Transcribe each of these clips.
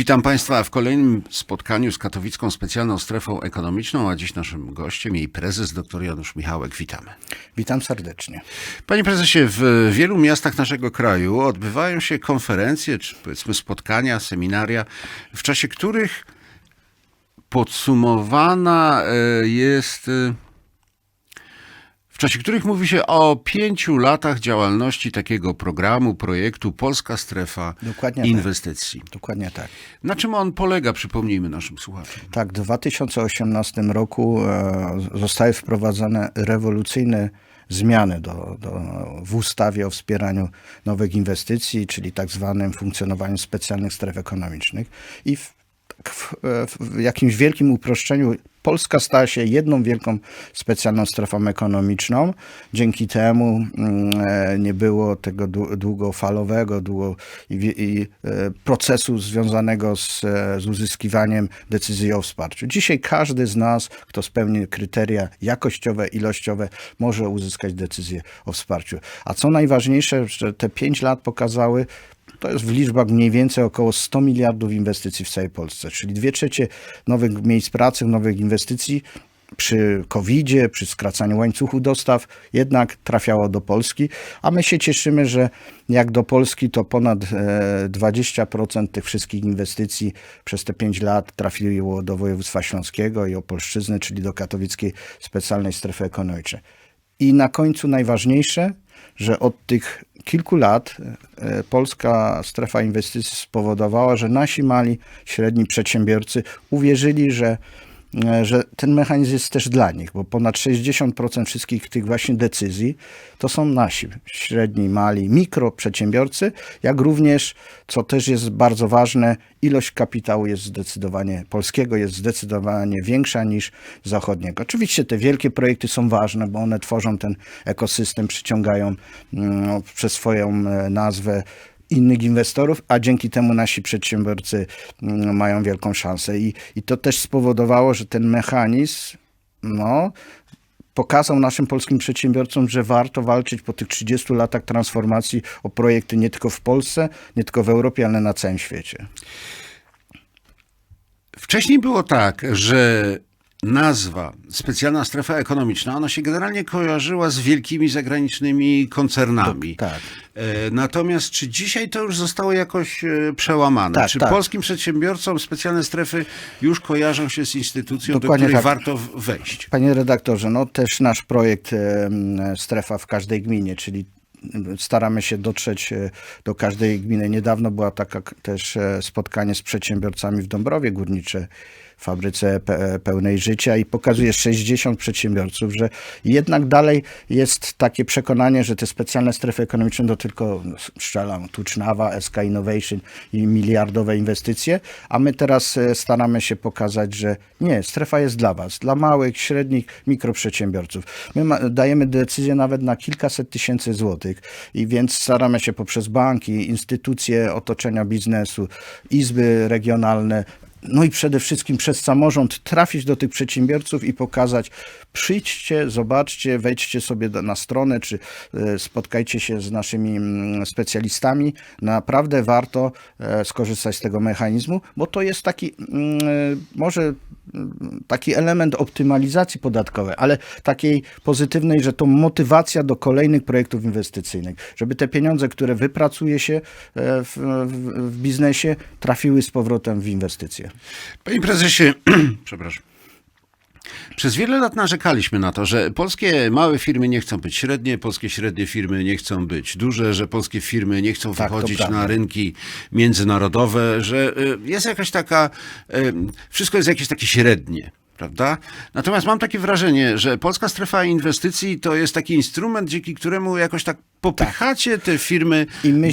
Witam Państwa w kolejnym spotkaniu z katowicką specjalną strefą ekonomiczną, a dziś naszym gościem jej prezes dr Janusz Michałek. Witamy. Witam serdecznie. Panie prezesie, w wielu miastach naszego kraju odbywają się konferencje, czy powiedzmy spotkania, seminaria, w czasie których podsumowana e, jest e, czasie których mówi się o pięciu latach działalności takiego programu, projektu Polska Strefa Dokładnie tak. Inwestycji. Dokładnie tak. Na czym on polega, przypomnijmy naszym słuchaczom. Tak, w 2018 roku e, zostały wprowadzone rewolucyjne zmiany do, do, w ustawie o wspieraniu nowych inwestycji, czyli tak zwanym funkcjonowaniu specjalnych stref ekonomicznych. I w, tak w, w jakimś wielkim uproszczeniu Polska stała się jedną wielką specjalną strefą ekonomiczną. Dzięki temu mm, e, nie było tego dłu- długofalowego długo, i, e, procesu związanego z, e, z uzyskiwaniem decyzji o wsparciu. Dzisiaj każdy z nas, kto spełni kryteria jakościowe, ilościowe, może uzyskać decyzję o wsparciu. A co najważniejsze, że te pięć lat pokazały, to jest w liczbach mniej więcej około 100 miliardów inwestycji w całej Polsce, czyli dwie trzecie nowych miejsc pracy, nowych inwestycji przy COVID-zie, przy skracaniu łańcuchu dostaw jednak trafiało do Polski, a my się cieszymy, że jak do Polski to ponad e, 20% tych wszystkich inwestycji przez te 5 lat trafiło do województwa śląskiego i Opolszczyzny, czyli do katowickiej specjalnej strefy ekonomicznej. I na końcu najważniejsze, że od tych kilku lat e, polska strefa inwestycji spowodowała, że nasi mali, średni przedsiębiorcy uwierzyli, że, że ten mechanizm jest też dla nich, bo ponad 60% wszystkich tych właśnie decyzji to są nasi, średni, mali, mikroprzedsiębiorcy, jak również, co też jest bardzo ważne, ilość kapitału jest zdecydowanie, polskiego jest zdecydowanie większa niż zachodniego. Oczywiście te wielkie projekty są ważne, bo one tworzą ten ekosystem, przyciągają mm, przez swoją e, nazwę innych inwestorów, a dzięki temu nasi przedsiębiorcy mm, mają wielką szansę. I, i to też spowodowało, że ten mechanizm no, pokazał naszym polskim przedsiębiorcom, że warto walczyć po tych 30 latach transformacji o projekty nie tylko w Polsce, nie tylko w Europie, ale na całym świecie. Wcześniej było tak, że nazwa specjalna strefa ekonomiczna, ona się generalnie kojarzyła z wielkimi zagranicznymi koncernami. Tak. E, Natomiast czy dzisiaj to już zostało jakoś e, przełamane? Tak, czy tak. polskim przedsiębiorcom specjalne strefy już kojarzą się z instytucją, Dokładnie do której tak. warto wejść? Panie redaktorze, no też nasz projekt Strefa w każdej gminie, czyli staramy się dotrzeć e, do każdej gminy. Niedawno była taka też spotkanie z przedsiębiorcami w Dąbrowie Górniczej, fabryce pe- pełnej życia i pokazuje 60 przedsiębiorców, że jednak dalej jest takie przekonanie, że te specjalne strefy ekonomiczne to tylko no, strzelam, Tucznawa, SK Innovation i miliardowe inwestycje, a my teraz e, staramy się pokazać, że nie, strefa jest dla was, dla małych, średnich, mikroprzedsiębiorców. My dajemy decyzje nawet na kilkaset tysięcy złotych i więc staramy się poprzez banki, instytucje otoczenia biznesu, izby regionalne, no i przede wszystkim przez samorząd trafić do tych przedsiębiorców i pokazać, przyjdźcie, zobaczcie, wejdźcie sobie na stronę, czy e, spotkajcie się z naszymi mm, specjalistami. Naprawdę warto e, skorzystać z tego mechanizmu, bo to jest taki mm, e, może taki element optymalizacji podatkowej, ale takiej pozytywnej, że to motywacja do kolejnych projektów inwestycyjnych, żeby te pieniądze, które wypracuje się e, w, w, w biznesie, trafiły z powrotem w inwestycje. Panie prezesie, przepraszam. Przez wiele lat narzekaliśmy na to, że polskie małe firmy nie chcą być średnie, polskie średnie firmy nie chcą być duże, że polskie firmy nie chcą Tak, wychodzić na rynki międzynarodowe, że y, jest jakaś taka, y, wszystko jest jakieś takie średnie. Prawda? Natomiast mam takie wrażenie, że polska strefa inwestycji to jest taki instrument, dzięki któremu jakoś tak popychacie te firmy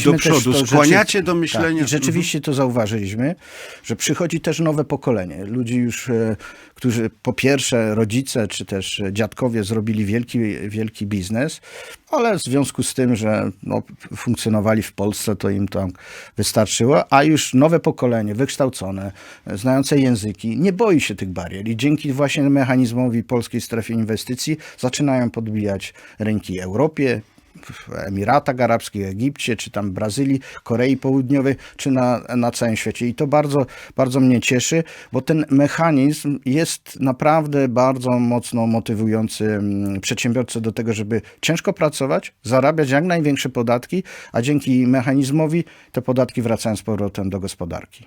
do przodu, też to skłaniacie do myślenia. Mhm. Tak, I rzeczywiście to zauważyliśmy, że przychodzi też nowe pokolenie. Ludzi już, e, którzy po pierwsze rodzice czy też dziadkowie zrobili wielki, wielki biznes, ale w związku z tym, że no, funkcjonowali w Polsce, to im tam wystarczyło, a już nowe pokolenie, wykształcone, znające języki, nie boi się tych barier i dzięki właśnie mechanizmowi polskiej strefy inwestycji zaczynają podbijać rynki Europie, w Emiratach Arabskich, Egipcie, czy tam Brazylii, Korei Południowej, czy na, na całym świecie. I to bardzo, bardzo mnie cieszy, bo ten mechanizm jest naprawdę bardzo mocno motywujący mm, przedsiębiorcę do tego, żeby ciężko pracować, zarabiać jak największe podatki, a dzięki mechanizmowi te podatki wracają z powrotem do gospodarki.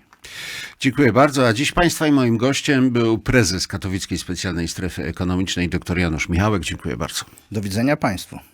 Dziękuję bardzo. A dziś Państwa i moim gościem był prezes Katowickiej Specjalnej Strefy Ekonomicznej dr Janusz Michałek. Dziękuję bardzo. Do widzenia Państwu.